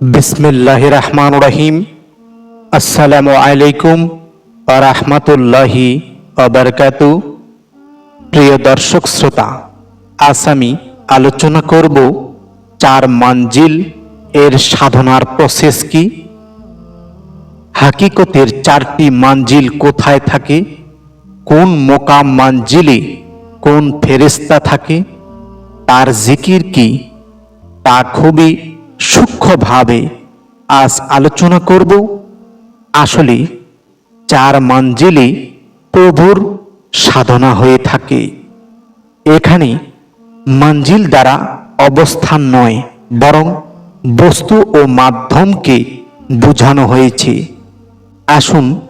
বিসমিল্লাহ রহমান রহিম আসসালামু আলাইকুম রহমতুল্লাহি অবরকাতু প্রিয় দর্শক শ্রোতা, আজ আমি আলোচনা করব চার মঞ্জিল এর সাধনার প্রসেস কি? হাকিকতের চারটি মঞ্জিল কোথায় থাকে? কোন মোকাম মঞ্জিলে কোন ফেরেস্তা থাকে? তার জিকির কি? তা খুবই সূক্ষ্মভাবে আজ আলোচনা করব আসলে চার মঞ্জিলে প্রভুর সাধনা হয়ে থাকে। এখানে মঞ্জিল দ্বারা অবস্থান নয়, বরং বস্তু ও মাধ্যমকে বোঝানো হয়েছে। আসুন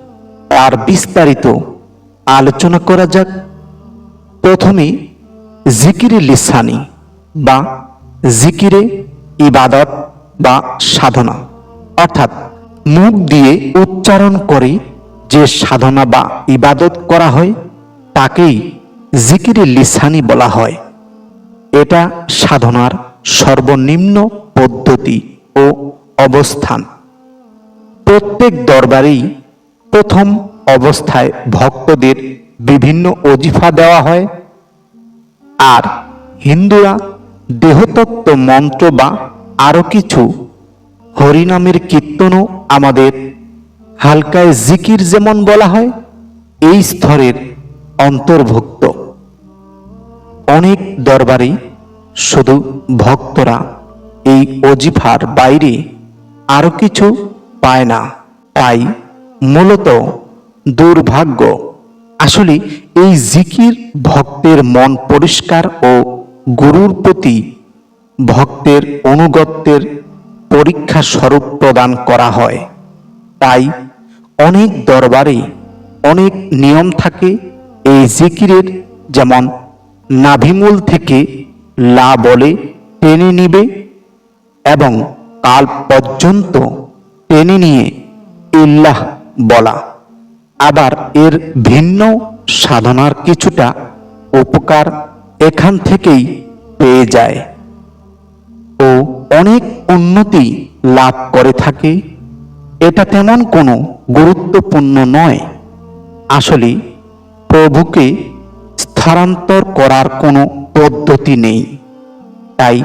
তার বিস্তারিত আলোচনা করা যাক। প্রথমে জিকিরে লিসানি বা জিকিরে ইবাদত বা সাধনা। অর্থাৎ মুখ দিয়ে উচ্চারণ করে যে সাধনা বা ইবাদত করা হয়, তাকেই জিকিরে লিসানি বলা হয়। এটা সাধনার সর্বনিম্ন পদ্ধতি ও অবস্থান। প্রত্যেক দরবারেই প্রথম অবস্থায় ভক্তদের বিভিন্ন অজিফা দেওয়া হয়। আর হিন্দুরা দেহতত্ত্ব মন্ত্র বা আরও কিছু, হরিনামের কীর্তনও আমাদের হালকায় জিকির যেমন বলা হয়, এই স্তরের অন্তর্ভুক্ত। অনেক দরবারে শুধু ভক্তরা এই অজিফার বাইরে আরও কিছু পায় না। তাই মূলত দুর্ভাগ্য। আসলে এই জিকির ভক্তের মন পরিষ্কার ও গুরুর প্রতি ভক্তের অনুগত্যের পরীক্ষা স্বরূপ প্রদান করা হয়। তাই অনেক দরবারে অনেক নিয়ম থাকে এই জিকিরের। যেমন নাভিমূল থেকে লা বলে টেনে নিবে এবং কাল পর্যন্ত টেনে নিয়ে ইল্লাহ বলা। আবার এর ভিন্ন সাধনার কিছুটা উপকার এখান থেকেই পেয়ে যায় ও অনেক উন্নতি লাভ করে থাকে। এটা তেমন কোনো গুরুত্বপূর্ণ নয়। আসলে প্রভুকে স্থানান্তর করার কোনো পদ্ধতি নেই। তাই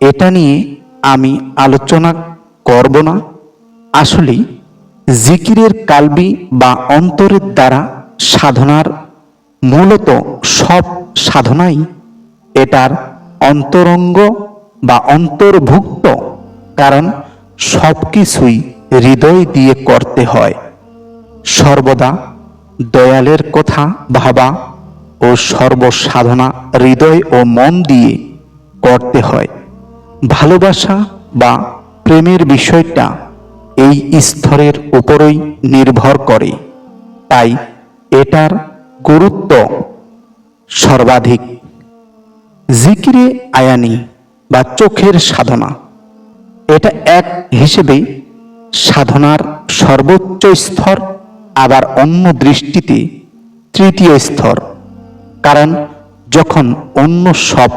এটা নিয়ে আমি আলোচনা করব না। আসলে জিকিরের কালবি বা অন্তরের দ্বারা সাধনার মূলত সব সাধনাই এটার অন্তরঙ্গ বা অন্তর্ভুক্ত, কারণ সব কিছুই হৃদয় দিয়ে করতে হয়। সর্বদা দয়ালের কথা ভাবা ও সর্বসাধনা হৃদয় ও মন দিয়ে করতে হয়। ভালোবাসা বা প্রেমের বিষয়টা এই স্তরের উপরই নির্ভর করে। তাই এটার গুরুত্ব সর্বাধিক। জিকিরে আয়ানি বা চোখের সাধনা। এটা এক হিসেবে সাধনার সর্বোচ্চ স্তর, আবার অন্য দৃষ্টিতে তৃতীয় স্তর। কারণ যখন অন্য সব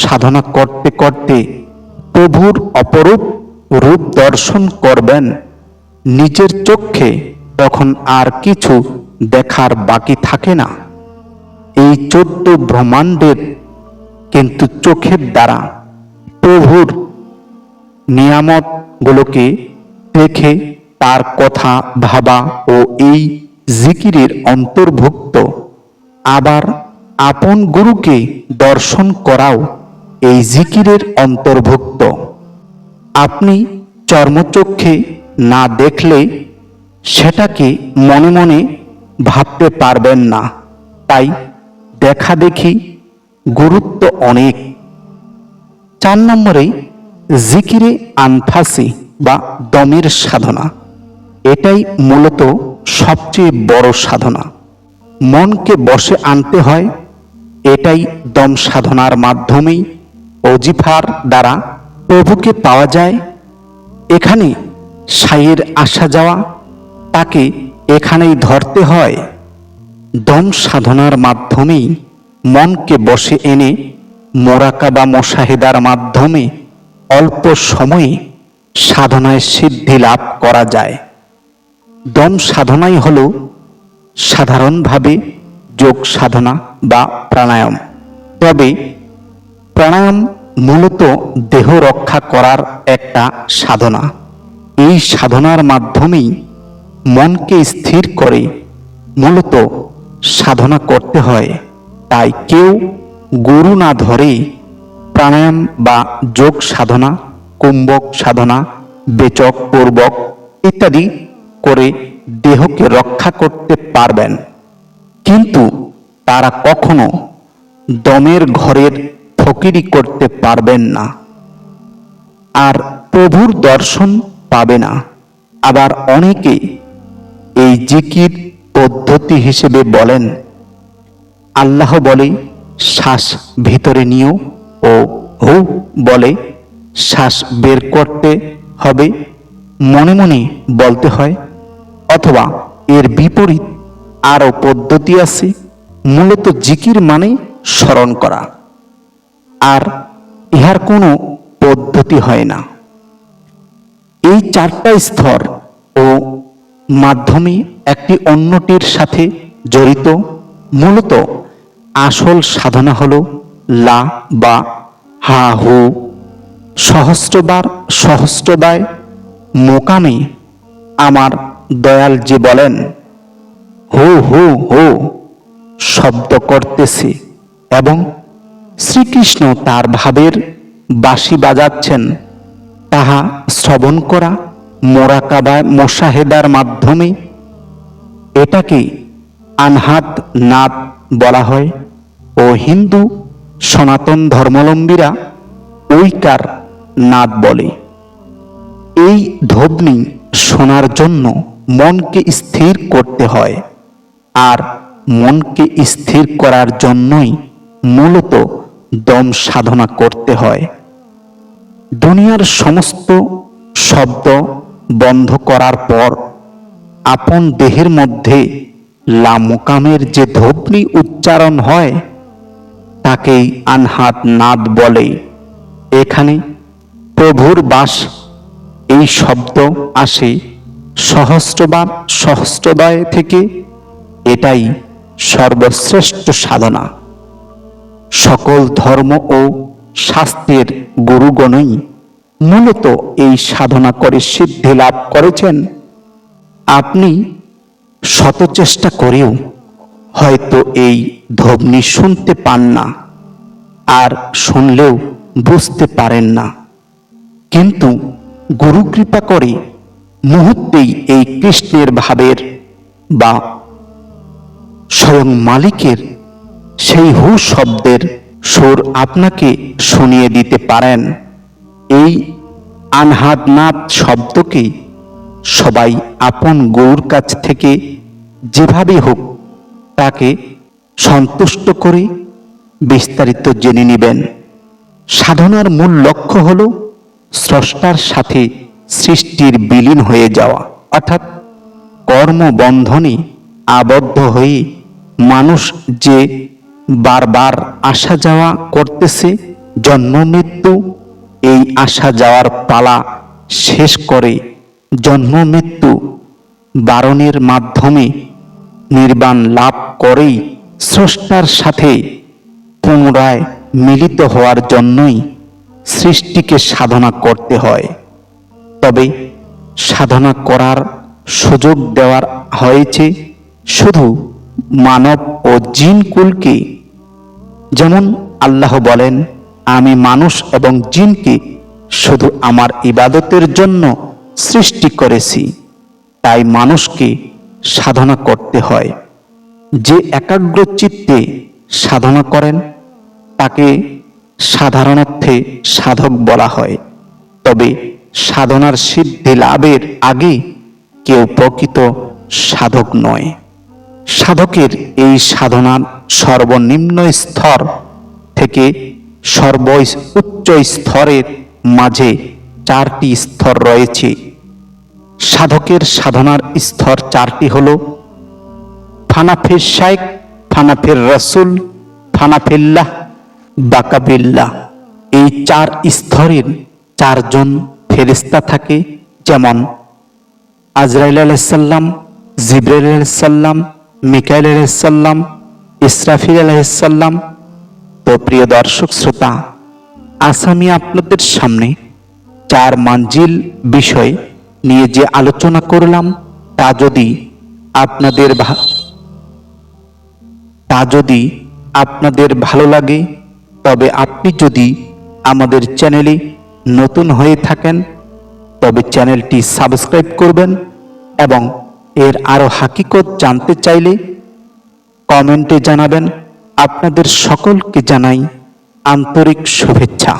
সাধনা করতে করতে প্রভুর অপরূপ রূপ দর্শন করবেন নিজের চোখে, তখন আর কিছু দেখার বাকি থাকে না। এই চোদ্দ ব্রহ্মাণ্ডের কিন্তু চোখের দ্বারা প্রভুর নিয়ামতগুলোকে দেখে তার কথা ভাবা ও এই জিকিরের অন্তর্ভুক্ত আবার আপন গুরুকে দর্শন করাও এই জিকিরের অন্তর্ভুক্ত। আপনি চর্মচক্ষে না দেখলে সেটাকে মনে মনে ভাবতে পারবেন না। তাই দেখা দেখি গুরুত্ব অনেক। চার নম্বরে জিকিরে আনফাসি বা দমের সাধনা। এটাই মূলত সবচেয়ে বড় সাধনা। মনকে বসে আনতে হয়, এটাই দম সাধনার মাধ্যমেই অজিফার দ্বারা প্রভুকে পাওয়া যায়। এখানে সাইয়ের আসা যাওয়া, তাকে এখানেই ধরতে হয়। দম সাধনার মাধ্যমেই মনকে বসে এনে মোরাকা বা মশাহেদার মাধ্যমে অল্প সময়ে সাধনায় সিদ্ধি লাভ করা যায়। দম সাধনাই হল সাধারণভাবে যোগ সাধনা বা প্রাণায়াম। তবে প্রাণায়াম মূলত দেহ রক্ষা করার একটা সাধনা। এই সাধনার মাধ্যমেই মনকে স্থির করে মূলত সাধনা করতে হয়। তাই কেউ গুরু না ধরে প্রাণায়াম বা যোগ সাধনা, কুম্ভক সাধনা, বেচক পূর্বক ইত্যাদি করে দেহকে রক্ষা করতে পারবেন। কিন্তু তারা কখনো দমের ঘরের ফকিরি করতে পারবেন না। আর প্রভুর দর্শন পাবে না। আবার অনেকে এই জিকির পদ্ধতি হিসেবে বলেন আল্লাহ বলে, শ্বাস ভিতরে নিও ও হু বলে, শ্বাস বের করতে হবে। মনে মনে বলতে হয়, অথবা এর বিপরীত আরও পদ্ধতি আছে, মূলত জিকির মানে স্মরণ করা। আর ইহার কোনো পদ্ধতি হয় না। এই চারটা স্তর ও মাধ্যমে একটি অন্যটির সাথে জড়িত, মূলত আসল সাধনা হল লা বা হা হু। সহস্রবার সহস্রদায় মোকামে আমার দয়াল যে বলেন, হো হো হো, শব্দ করতেছে এবং শ্রীকৃষ্ণ তার ভাবের বাঁশি বাজাচ্ছেন। তাহা শ্রবণ করা মোরাকাবায় মোশাহেদার মাধ্যমে এটাকে আনহাত নাদ বলা হয়। ও হিন্দু সনাতন ধর্মাবলম্বীরা ঐকার নাদ বলে। এই ধ্বনি শোনার জন্য মনকে স্থির করতে হয় আর মনকে স্থির করার জন্যই মূলত দম সাধনা করতে হয়। দুনিয়ার সমস্ত শব্দ বন্ধ করার পর আপন দেহের মধ্যে লামুকামের যে ধ্বনি উচ্চারণ হয়, তাকেই আনহাত নাদ বলে। এখানে প্রভুর বাস, এই শব্দ আসে সহস্রবার সহস্রদয় থেকে, এটাই সর্বশ্রেষ্ঠ সাধনা। সকল ধর্ম ও শাস্ত্রের গুরুগণই মূলত এই সাধনা করে সিদ্ধি লাভ করেছেন। আপনি শত চেষ্টা করেও হয়তো এই ধ্বনি শুনতে পান না আর শুনলেও বুঝতে পারেন না। কিন্তু গুরু কৃপা করে মুহূর্তেই এই কৃষ্ণের ভাবের বা স্বয়ং মালিকের সেই হু শব্দের সুর আপনাকে শুনিয়ে দিতে পারেন। এই আনহাদনাথ শব্দকে সবাই আপন গৌর কাছ থেকে যেভাবে হোক তাকে সন্তুষ্ট করে বিস্তারিত জেনে নেবেন। সাধনার মূল লক্ষ্য হল স্রষ্টার সাথে সৃষ্টির বিলীন হয়ে যাওয়া, অর্থাৎ কর্মবন্ধনে আবদ্ধ হয়ে মানুষ যে বারবার আসা যাওয়া করতেছে, জন্ম মৃত্যু, এই আসা যাওয়ার পালা শেষ করে জন্ম মৃত্যু বারণের মাধ্যমে নির্বাণ লাভ করেই স্রষ্টার সাথে পুনরায় মিলিত হওয়ার জন্যই সৃষ্টিকে সাধনা করতে হয়। তবে সাধনা করার সুযোগ দেওয়ার হয়েছে শুধু মানব ও জিন কুলকে। যেমন আল্লাহ বলেন, আমি মানুষ এবং জিনকে শুধু আমার ইবাদতের জন্য সৃষ্টি করেছি, তাই মানুষকে সাধনা করতে হয়। যে একাগ্র চিত্তে সাধনা করেন, তাকে সাধারণার্থে সাধক বলা হয়। তবে সাধনার সিদ্ধি লাভের আগে কেউ প্রকৃত সাধক নয়। সাধকের এই সাধনার সর্বনিম্ন স্তর থেকে সর্ব উচ্চ স্তরের মাঝে চারটি স্তর রয়েছে। সাধকের সাধনার স্তর চারটি হল, ফানাফের শাইক ফানাফের রসুল, ফানাফিল্লাহ, বাকাবিল্লাহ। এই চার স্তরের চারজন ফেরিস্তা থাকে, যেমন আজরাইল আলাইসাল্লাম জিব্রাইল আলাইসাল্লাম মিকাইল আলাইসাল্লাম ইসরাফিল আলাইসাল্লাম তো প্রিয় দর্শক শ্রোতা আসামি আপনাদের সামনে চার মানজিল বিষয় নিয়ে যে আলোচনা করলাম, তা যদি আপনাদের তা যদি আপনাদের ভালো লাগে, তবে আপনি যদি আমাদের চ্যানেলে নতুন হয়ে থাকেন, তবে চ্যানেলটি সাবস্ক্রাইব করবেন এবং এর আরও হাকিকত জানতে চাইলে কমেন্টে জানাবেন। আপনাদের সকলকে জানাই আন্তরিক শুভেচ্ছা।